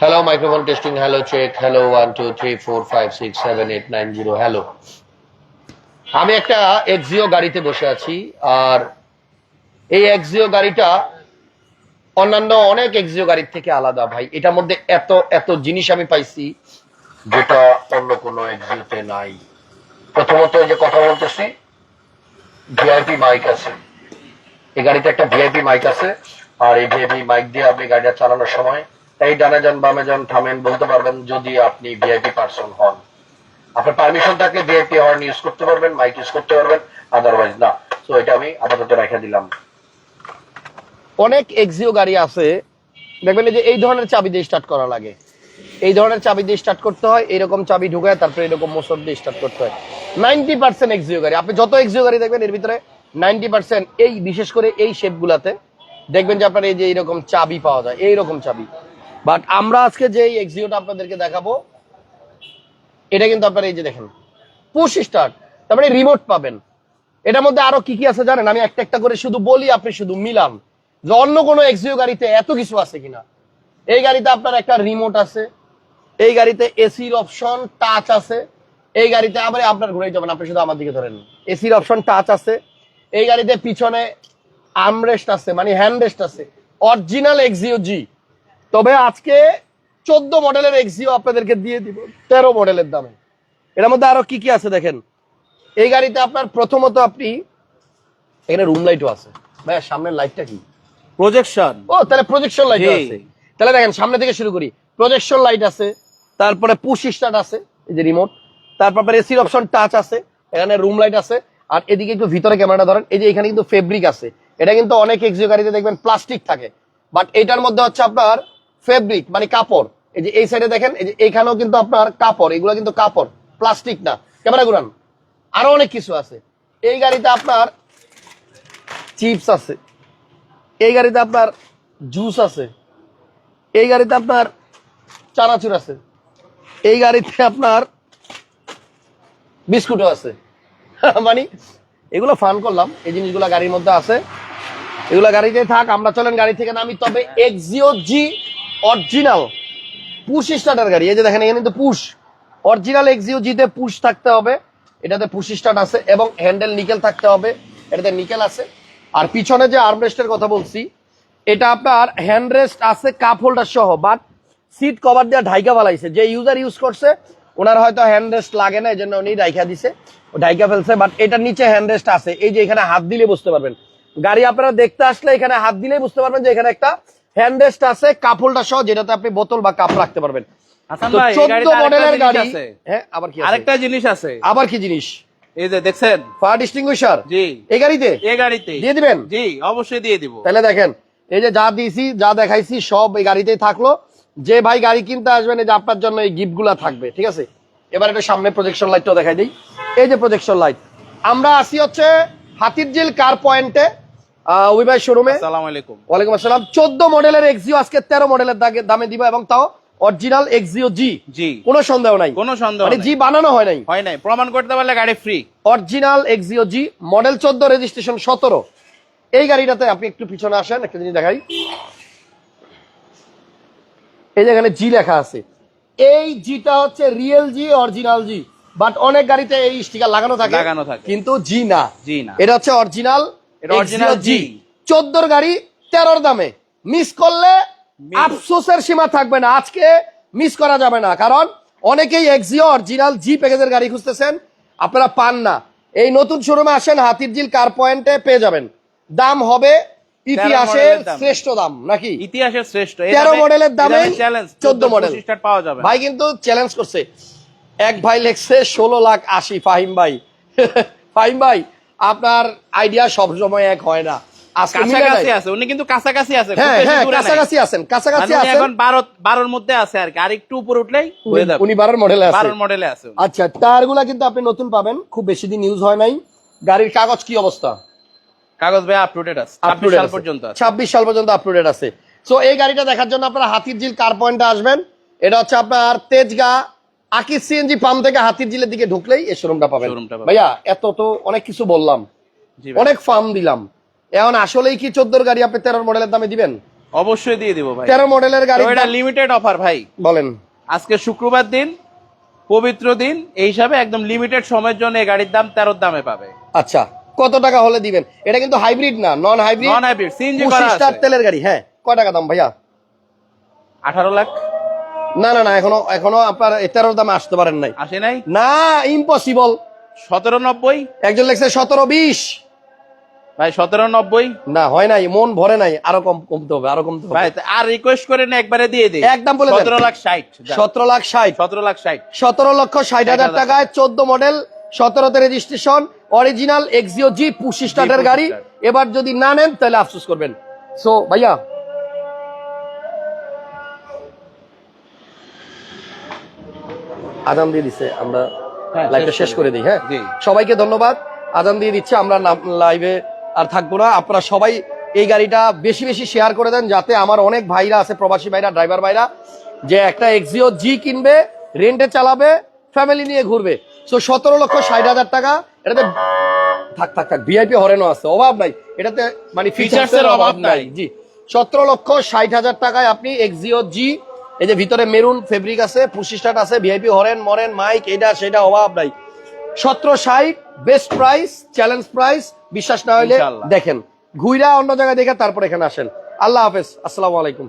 Hello microphone testing hello check hello one two three four five six seven eight nine zero hello আমি একটা Axio গাড়িতে বসে আছি, আর এই এক্সিও গাড়িটা অন্যান্য অনেক এক্সিও গাড়ির থেকে আলাদা, ভাই। এটার মধ্যে এত এত জিনিস আমি পাইছি যেটা অন্য কোনো এক্সিওতে নাই। প্রথমত যে কথা বলতেছি ভিআইপি মাইক আছে। এই গাড়িতে একটা ভিআইপি মাইক আছে, আর এই ভিআইপি মাইক দিয়ে আপনি গাড়িটা চালানোর সময় এই ডানে যান, বামে যান, থামেন, বলতে পারবেন যদি আপনি ভিআইপি পার্সন হন। আপনার পারমিশন থাকলে ভিআইপি হর্ন ইউজ করতে পারবেন মাইক ইউজ করতে পারবেন আদারওয়াইজ না। তো এটা আমি আপাতত রেখে দিলাম। অনেক এক্সিও গাড়ি আছে, দেখবেন যে এই ধরনের চাবি দিয়ে স্টার্ট করা লাগে। এই ধরনের চাবি দিয়ে স্টার্ট করতে হয়, এরকম চাবি ঢুকায়, তারপরে এরকম মোটর দিয়ে স্টার্ট করতে হয়। নাইনটি পার্সেন্ট এক্সিও গাড়ি। আপনি যত এক্সিও গাড়ি দেখবেন, এর ভিতরে নাইনটি পার্সেন্ট এই, বিশেষ করে এই শেপ গুলাতে, দেখবেন যে আপনার এই যে এইরকম চাবি পাওয়া যায়, এইরকম চাবি। বাট আমরা আজকে যে এক্সিওটা আপনাদেরকে দেখাবো, এটা কিন্তু আপনারা এই যে দেখেন, পুশ স্টার্ট তারপরে রিমোট পাবেন। এটার মধ্যে আরও কি কি আছে জানেন? আমি একটা একটা করে শুধু বলি, আপনি শুধু মিলান। যে অন্য কোনো এক্সিও গাড়িতে এত কিছু আছে কিনা। এই গাড়িতে আপনার একটা রিমোট আছে, এই গাড়িতে এসির অপশন টাচ আছে, এই গাড়িতে আবার আপনার ঘুরে যাবেন, আপনি শুধু আমার দিকে ধরেন। এসির অপশন টাচ আছে, এই গাড়িতে পিছনে আর্মরেস্ট আছে মানে হ্যান্ড রেস্ট আছে। অরিজিনাল এক্সিও জি তবে আজকে চোদ্দ মডেলের এক্সিও আপনাদেরকে দিয়ে দিব তেরো মডেলের দামে। এটার মধ্যে আরও কি কি আছে দেখেন? এই গাড়িতে আপনার প্রথমত আপনি এখানে রুম লাইটও আছে। ভাইয়া সামনের লাইটটা কি? প্রজেকশন ও তাহলে প্রজেকশন লাইট আছে। তাহলে দেখেন সামনে থেকে শুরু করি। প্রজেকশন লাইট আছে তারপরে পুশ স্টার্ট আছে এই যে রিমোট তারপর এসির অপশন টাচ আছে এখানে রুম লাইট আছে। আর এদিকে একটু ভিতরে ক্যামেরাটা ধরেন এই যে এখানে কিন্তু ফেব্রিক আছে। এটা কিন্তু অনেক এক্সিও গাড়িতে দেখবেন প্লাস্টিক থাকে। বাট এটার মধ্যে হচ্ছে আপনার ফেব্রিক মানে কাপড়। এই যে এই সাইডে দেখেন, এই যে এখানেও কিন্তু আপনার কাপড়, এগুলো কিন্তু কাপড় প্লাস্টিক না। ক্যামেরা ঘুরান। আরও অনেক কিছু আছে। এই গাড়িতে আপনার চিপস আছে। এই গাড়িতে আপনার জুস আছে। এই গাড়িতে আপনার চানাচুর আছে। এই গাড়িতে আপনার বিস্কুটও আছে। মানে এগুলো ফান করলাম। এই জিনিসগুলো গাড়ির মধ্যে আছে। এগুলো গাড়িতে থাক, আমরা চলেন গাড়ি থেকে নামি। তবে Axio G original push starter গাড়ি। এই যে দেখেন, এখানে কিন্তু পুশ। অরিজিনাল এক্সিও জিতে পুশ থাকতে হবে। এটাতে পুশ স্টার্ট আছে এবং হ্যান্ডেল নিকেল থাকতে হবে। এটাতে নিকেল আছে। আর পিছনে যে আর্মরেস্টের কথা বলছি, এটা আপনার হ্যান্ডরেস্ট আছে, কাপ হোল্ডার সহ বাট সিট কভার দেওয়া ঢাইকা ফেলাইছে যে ইউজার ইউজ করছে, ওনার হয়তো হ্যান্ডরেস্ট লাগে না এই জন্য উনি ঢাইকা দিছে। ও ঢাইকা ফেলছে বাট এটার নিচে হ্যান্ডরেস্ট আছে। এই যে এখানে হাত দিলে বুঝতে পারবেন। গাড়ি আপনারা দেখতে আসলে এখানে হাত দিলেই বুঝতে পারবেন যে এখানে একটা হ্যান্ডরেস্ট আছে কাপ হোল্ডার সহ যেটাতে আপনি বোতল বা কাপ রাখতে পারবেন। হাসান তো ভাই এই 14 গাড়িতে মডেলের গাড়ি হ্যাঁ আবার কি আরেকটা জিনিস আছে। আবার কি জিনিস? এই যে দেখছেন? ফায়ার ডিস্টিংগুইশার জি। এই গাড়িতে? এই গাড়িতে। দিয়ে দিবেন? জি অবশ্যই দিয়ে দিব। তাহলে দেখেন এই যে যা দিয়েছি যা দেখাইছি সব এই গাড়িতেই থাকল। যে ভাই গাড়ি কিনতে আসবেন এই যে আপনার জন্য এই গিফটগুলা থাকবে ঠিক আছে? এবার একটা সামনে প্রজেকশন লাইটটাও দেখাই দিই। এই যে প্রজেকশন লাইট আমরা আসি হচ্ছে হাতির হাতিরঝিল কার পয়েন্টে ওই ভাই শোরুমে আসসালামু আলাইকুম। ওয়ালাইকুম আসসালাম। চোদ্দ মডেলের এক্সিও আজকে তেরো মডেলের দামে দিব এবং তাও অরিজিনাল এক্সিও জি জি কোনো সন্দেহ নাই। কোনো সন্দেহ মানে জি বানানো হয় নাই। হয় নাই। প্রমাণ করতে পারলে গাড়ি free original Axio G model চোদ্দ রেজিস্ট্রেশন সতেরো। এই গাড়িটাতে আপনি একটু পিছনে আসেন একটা জিনিস দেখাই। এই যে এখানে জি লেখা আছে। এই জিটা হচ্ছে real G original G but অনেক গাড়িতে এই স্টিকার লাগানো থাকে। লাগানো থাকে। কিন্তু জি না। জি না। এটা হচ্ছে অরিজিনাল জি চোদ্দোর গাড়ি তেরোর দামে। মিস করলে আফসোসের সীমা থাকবে না। আজকে মিস করা যাবে না। কারণ অনেকেই এক্সিও অরিজিনাল জি প্যাকেজের গাড়ি খুঁজতেছেন। আপনারা পান না। এই নতুন শোরুমে আসেন হাতিরঝিল কার পয়েন্টে পেয়ে যাবেন। দাম হবে ইতিহাসের শ্রেষ্ঠ দাম নাকি? ইতিহাসের শ্রেষ্ঠ। তেরো মডেলের দামে চোদ্দ মডেল। পাওয়া যাবে। ভাই কিন্তু চ্যালেঞ্জ করছে। এক ভাই লেখছে ষোলো লাখ আশি ফাহিম ভাই। ফাহিম ভাই আপনার আইডিয়া সব সময় এক হয় না। কাছাকাছি আছে উনি কিন্তু কাছাকাছি আছে হ্যাঁ হ্যাঁ কাছাকাছি আছেন কাছাকাছি মানে আছেন। এখন বারো বারোর মধ্যে আছে আর কি আর একটু উপরে উঠলেই হয়ে যাবে। উনি বারোর মডেলে আছে। বারোর মডেলে আছে আচ্ছা টায়ারগুলা কিন্তু আপনি নতুন পাবেন খুব বেশি দিন ইউজ হয় নাই। গাড়ির কাগজ কি অবস্থা? কাগজ ভাই আপ টু আছে 26 সাল পর্যন্ত আছে। 26 সাল পর্যন্ত আছে। সো এই গাড়িটা দেখার জন্য আপনারা হাতির ঝিল কার পয়েন্টে আসবেন। এটা হচ্ছে আপনার তেজগা আকিস সিএনজি পাম্প থেকে হাতির জিলের দিকে ঢুকলেই এই শোরুমটা পাবেন। ভাইয়া এত তো অনেক কিছু বললাম। অনেক ফার্ম দিলাম। এখন আসলেই কি চোদ্দোর গাড়ি আপনি তেরোর মডেলের দামে দিবেন? অবশ্যই দিয়ে দিব ভাই। তেরো মডেলের গাড়ি এটা লিমিটেড অফার ভাই। বলেন। আজকে শুক্রবার দিন পবিত্র দিন এই হিসাবে একদম লিমিটেড সময়ের জন্য এই গাড়ির দাম তেরোর দামে পাবে। আচ্ছা কত টাকা হলে দিবেন? এটা কিন্তু হাইব্রিড না non hybrid non hybrid CNG করা তেলের গাড়ি হ্যাঁ। কয় টাকা দাম ভাইয়া? আঠারো লাখ। না না না এখনও এখনও আপনার তেরোর দামে আসতে পারেন নাই। আসে নাই? না ইম্পসিবল সতেরো নব্বই? একজন লেখছে সতেরো বিশ। ভাই সতেরো নব্বই? না হয় নাই মন ভরে নাই আরও কম কমতে হবে আরও কমতে হবে। আর রিকোয়েস্ট করে না একবারে দিয়ে দিই। একদম বলে সতেরো লাখ ষাট সতেরো লাখ ষাট। সতেরো লাখ ষাট। সতেরো লক্ষ ষাট হাজার টাকায় চোদ্দ model সতেরোতে registration original Axio G push স্টার্টের গাড়ি। এবার যদি না নেন তাহলে আফসোস করবেন। সো ভাইয়া আদান দিয়ে দিছে আমরা হ্যাঁ, লাইভটা শেষ শেষ করে দিই হ্যাঁ? সবাইকে ধন্যবাদ। আদান দিয়ে দিচ্ছে আমরা লাইভে আর থাকব না। আপনারা সবাই এই গাড়িটা বেশি বেশি শেয়ার করে দেন যাতে আমার অনেক ভাইরা আছে প্রবাসী ভাইরা ড্রাইভার ভাইরা যে একটা এক্সিও জি কিনবে রেন্টে চালাবে ফ্যামিলি নিয়ে ঘুরবে। সো সতেরো লক্ষ ষাট হাজার টাকা এটাতে থাক থাক থাক ভিআইপি হরেনও আছে অভাব নাই। এটাতে মানে ফিচার্সের অভাব নাই। জি সতেরো লক্ষ ষাট হাজার টাকায় আপনি এক্সিও জি এই যে ভিতরে মেরুন ফেব্রিক আছে পুশি স্টার্ট আছে ভিআইপি হরেন মরেন মাইক এটা সেটা অভাব নাই। সতেরো site best price challenge price বিশ্বাস না হইলে দেখেন। ঘুইরা অন্য জায়গায় দেখে তারপর এখানে আসেন। আল্লাহ হাফেজ আসসালামু আলাইকুম।